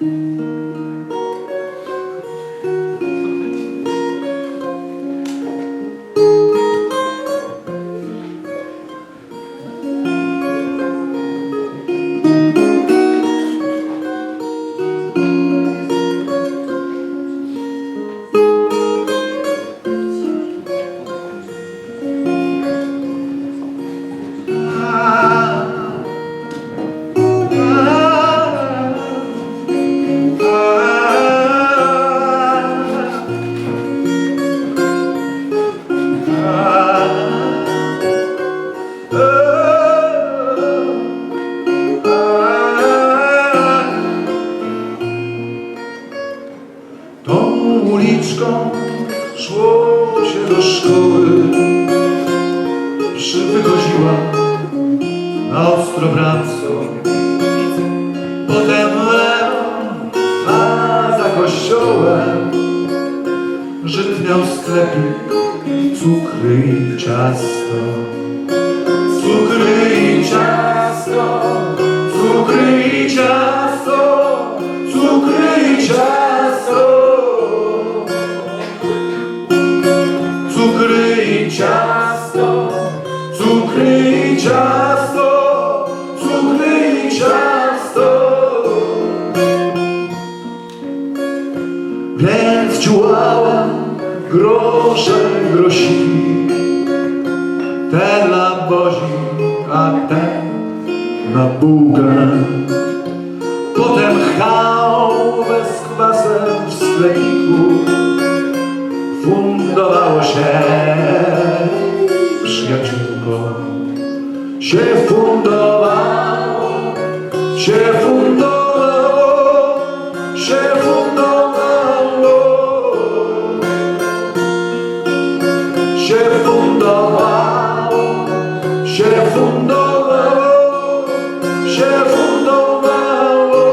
Música uliczką szło się do szkoły. Przy wychodziła na ostro bramsko. Potem lewo, a za kościołem Żyd miał sklepik, cukry i ciasto. I ciasto, cukry i ciasto, cukry i ciasto. Więc ciułała grosze grosiki, ten lambozi, a ten na bułgę. Potem chałwę z kwasem w sklepiku fundowało się przyjaciółko. Się fundowało, się fundowało, się fundowało, się fundowało, się fundowało, się fundowało.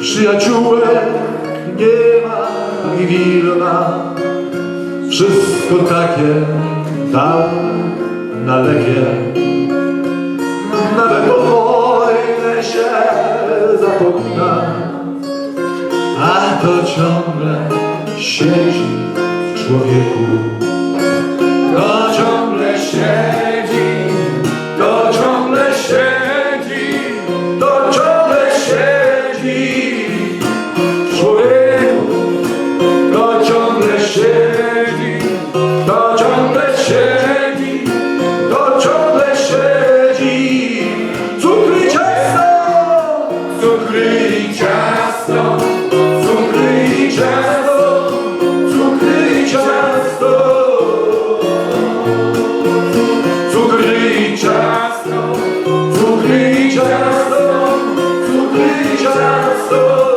Przyjaciółek silna, wszystko takie dawne, legie. Nawet o się zapomina, a to ciągle siedzi w człowieku. To ciągle siedzi cukry i ciasto, cukry i ciasto, cukry i ciasto. Cukry i ciasto, cukry i ciasto, cukry i ciasto.